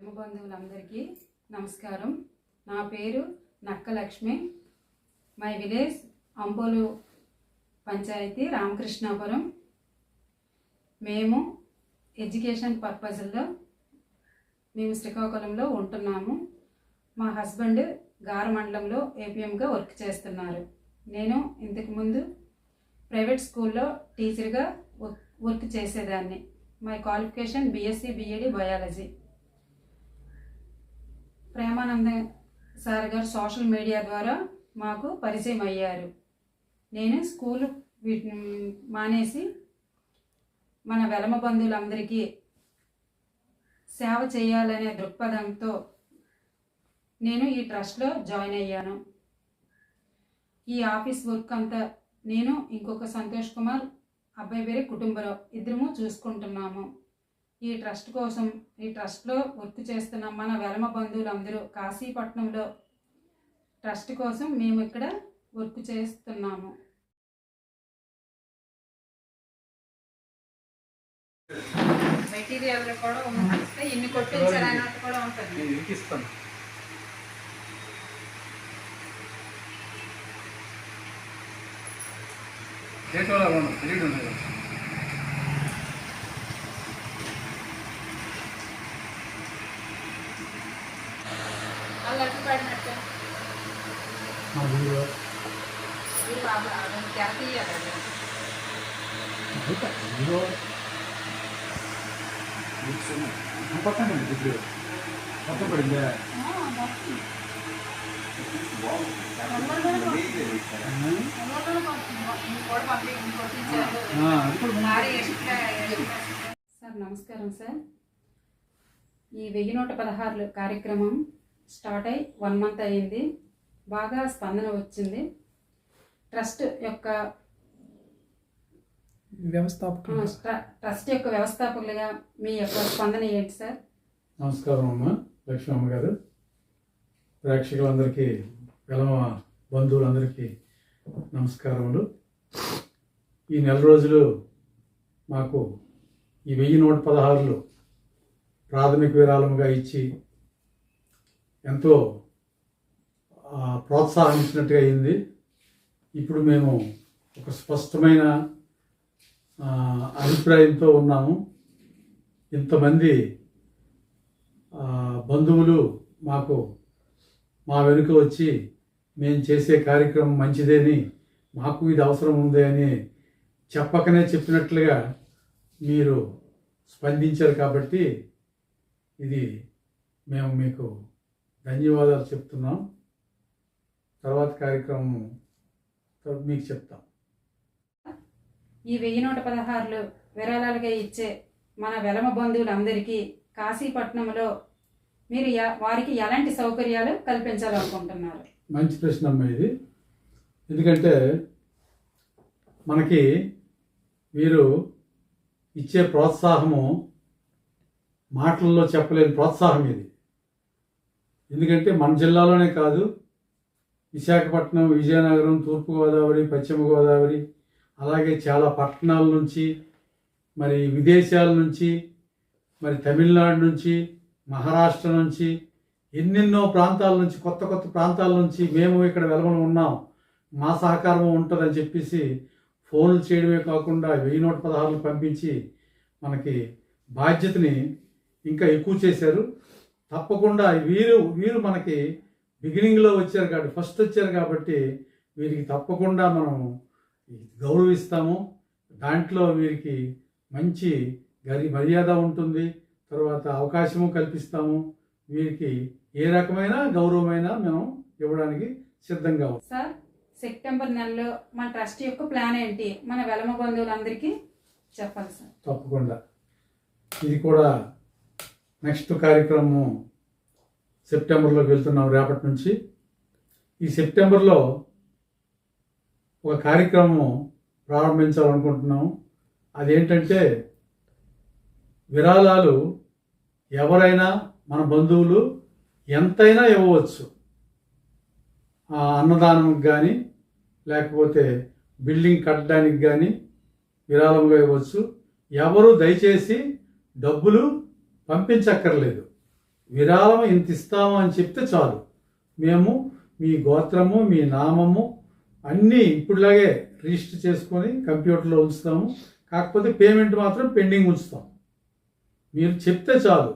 ప్రేమ బంధువులందరికీ నమస్కారం. నా పేరు నక్కలక్ష్మి. మై విలేజ్ అంబోలు పంచాయతీ రామకృష్ణాపురం. మేము ఎడ్యుకేషన్ పర్పస్లో మేము శ్రీకాకుళంలో ఉంటున్నాము. మా హస్బెండ్ గారమండలంలో ఏపీఎంగా వర్క్ చేస్తున్నారు. నేను ఇంతకుముందు ప్రైవేట్ స్కూల్లో టీచర్గా వర్క్ వర్క్ చేసేదాన్ని. My qualification BSc BEd biology. Premananda sir గారు సోషల్ మీడియా ద్వారా మాకు పరిచయం అయ్యారు. నేను స్కూల్ మానేసి మన వెలమ బంధువులందరికీ సేవ చేయాలనే దృక్పథంతో నేను ఈ ట్రస్ట్లో జాయిన్ అయ్యాను. ఈ ఆఫీస్ వర్క్ అంతా నేను ఇంకొక సంతోష్ కుమార్ అబ్బాయి వేరే కుటుంబరావు ఇద్దరము చూసుకుంటున్నాము. ఈ ట్రస్ట్ కోసం ఈ ట్రస్ట్లో వర్క్ చేస్తున్న మన వెలమ బంధువులందరూ కాశీపట్నంలో ట్రస్ట్ కోసం మేము ఇక్కడ వర్క్ చేస్తున్నాము. మెటీరియల్ కూడా ఉంటుంది ఇన్ని కొట్టించాలన్నట్టు కూడా ఉంటుంది. వల్ల తెలియదు పడినట్టు. పక్కన ఇప్పుడు పడిందే. సార్ నమస్కారం సార్. ఈ వెయ్యి నూట పదహారులు కార్యక్రమం స్టార్ట్ అయి వన్ మంత్ అయింది బాగా స్పందన వచ్చింది. ట్రస్ట్ యొక్క వ్యవస్థాపక ట్రస్ట్ యొక్క వ్యవస్థాపకులుగా మీ యొక్క స్పందన ఏంటి సార్? నమస్కారం అమ్మ లక్ష్మమ్మ గారు. ప్రేక్షకులందరికీ వెలమ బంధువులందరికీ నమస్కారములు. ఈ నెల రోజులు మాకు ఈ వెయ్యి నూట పదహారులు ప్రాథమిక విరాళముగా ఇచ్చి ఎంతో ప్రోత్సాహించినట్టుగా అయింది. ఇప్పుడు మేము ఒక స్పష్టమైన అభిప్రాయంతో ఉన్నాము. ఇంతమంది బంధువులు మాకు మా వెనుక వచ్చి మేము చేసే కార్యక్రమం మంచిదేని మాకు ఇది అవసరం ఉంది అని చెప్పకనే చెప్పినట్లుగా మీరు స్పందించారు కాబట్టి ఇది మేము మీకు ధన్యవాదాలు చెప్తున్నాం. తర్వాత కార్యక్రమం మీకు చెప్తాం. ఈ వెయ్యి నూట పదహారులు విరాళాలుగా ఇచ్చే మన వెలమ బంధువులందరికీ కాశీపట్నంలో మీరు వారికి ఎలాంటి సౌకర్యాలు కల్పించాలనుకుంటున్నారు? మంచి ప్రశ్న అమ్మ ఇది. ఎందుకంటే మనకి వీరు ఇచ్చే ప్రోత్సాహము మాటల్లో చెప్పలేని ప్రోత్సాహం ఇది. ఎందుకంటే మన జిల్లాలోనే కాదు విశాఖపట్నం విజయనగరం తూర్పుగోదావరి పశ్చిమ గోదావరి అలాగే చాలా పట్టణాల నుంచి మరి విదేశాల నుంచి మరి తమిళనాడు నుంచి మహారాష్ట్ర నుంచి ఎన్నెన్నో ప్రాంతాల నుంచి కొత్త కొత్త ప్రాంతాల నుంచి మేము ఇక్కడ వెలమని ఉన్నాం. మా సహకారం ఉంటుందని చెప్పేసి ఫోన్లు చేయడమే కాకుండా వెయ్యి నూట పదహారులు పంపించి మనకి బాధ్యతని ఇంకా ఎక్కువ చేశారు. తప్పకుండా వీరు వీరు మనకి బిగినింగ్లో వచ్చారు కాబట్టి ఫస్ట్ వచ్చారు కాబట్టి వీరికి తప్పకుండా మనం గౌరవిస్తాము. దాంట్లో వీరికి మంచి గరి మర్యాద ఉంటుంది. తర్వాత అవకాశము కల్పిస్తాము. వీరికి ఏ రకమైన గౌరవమైనా మేము ఇవ్వడానికి సిద్ధంగా సార్ సెప్టెంబర్ నెలలో మన ట్రస్ట్ యొక్క ప్లాన్ ఏంటి? మన వెలమ బంధువులందరికీ చెప్పాలి సార్. తప్పకుండా. ఇది కూడా నెక్స్ట్ కార్యక్రమం సెప్టెంబర్లోకి వెళ్తున్నాం రేపటి నుంచి. ఈ సెప్టెంబర్లో ఒక కార్యక్రమం ప్రారంభించాలనుకుంటున్నాము అదేంటంటే విరాళాలు ఎవరైనా మన బంధువులు ఎంతైనా ఇవ్వవచ్చు. అన్నదానంకి కానీ లేకపోతే బిల్డింగ్ కట్టడానికి కానీ విరాళంగా ఇవ్వచ్చు. ఎవరు దయచేసి డబ్బులు పంపించక్కర్లేదు. విరాళం ఇంత ఇస్తాము అని చెప్తే చాలు. మేము మీ గోత్రము మీ నామము అన్నీ ఇప్పుడులాగే రిజిస్టర్ చేసుకొని కంప్యూటర్లో ఉంచుతాము. కాకపోతే పేమెంట్ మాత్రం పెండింగ్ ఉంచుతాం. మీరు చెప్తే చాలు.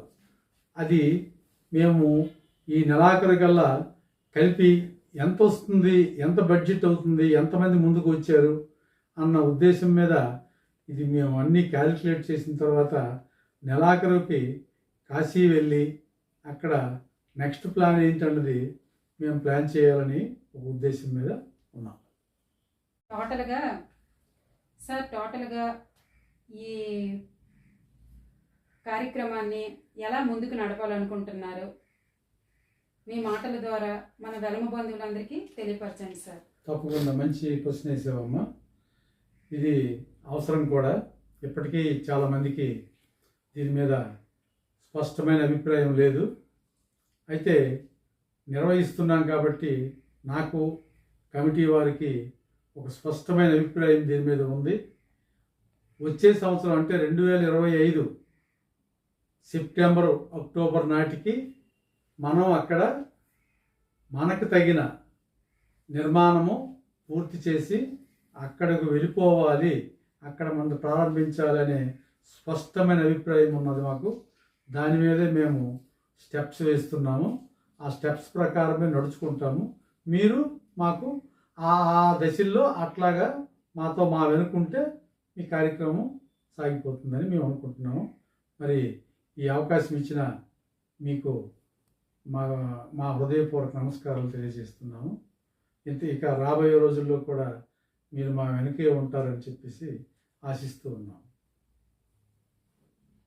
అది మేము ఈ నెలాఖరు కల్లా కలిపి ఎంత వస్తుంది ఎంత బడ్జెట్ అవుతుంది ఎంతమంది ముందుకు వచ్చారు అన్న ఉద్దేశం మీద ఇది మేము అన్నీ క్యాలిక్యులేట్ చేసిన తర్వాత నెలాఖరుకి కాశీ వెళ్ళి అక్కడ నెక్స్ట్ ప్లాన్ ఏంటన్నది మేము ప్లాన్ చేయాలని ఒక ఉద్దేశం మీద ఉన్నాం. టోటల్గా సార్ టోటల్గా ఈ కార్యక్రమాన్ని ఎలా ముందుకు నడపాలనుకుంటున్నారు? మీ మాటల ద్వారా మన వెలమ బంధువులందరికీ తెలియపరచండి సార్. తప్పకుండా మంచి క్వశ్చన్ వేసావమ్మా. ఇది అవసరం కూడా. ఇప్పటికీ చాలామందికి దీని మీద స్పష్టమైన అభిప్రాయం లేదు. అయితే నిర్వహిస్తున్నాం కాబట్టి నాకు కమిటీ వారికి ఒక స్పష్టమైన అభిప్రాయం దీని మీద ఉంది. వచ్చే సంవత్సరం అంటే రెండు వేల ఇరవై ఐదు సెప్టెంబర్ అక్టోబర్ నాటికి మనం అక్కడ మనకు తగిన నిర్మాణము పూర్తి చేసి అక్కడకు వెళ్ళిపోవాలి అక్కడ మనం ప్రారంభించాలనే స్పష్టమైన అభిప్రాయం ఉన్నది మాకు. దాని మీదే మేము స్టెప్స్ వేస్తున్నాము. ఆ స్టెప్స్ ప్రకారమే నడుచుకుంటాము. మీరు మాకు ఆ ఆ దశల్లో అట్లాగా మాతో మా వెనుకుంటే ఈ కార్యక్రమం సాగిపోతుందని మేము అనుకుంటున్నాము. మరి ఈ అవకాశం ఇచ్చిన మీకు మా మా హృదయపూర్వక నమస్కారాలు తెలియజేస్తున్నాము. ఇంత ఇక రాబోయే రోజుల్లో కూడా మీరు మా వెనకే ఉంటారని చెప్పేసి ఆశిస్తూ ఉన్నాం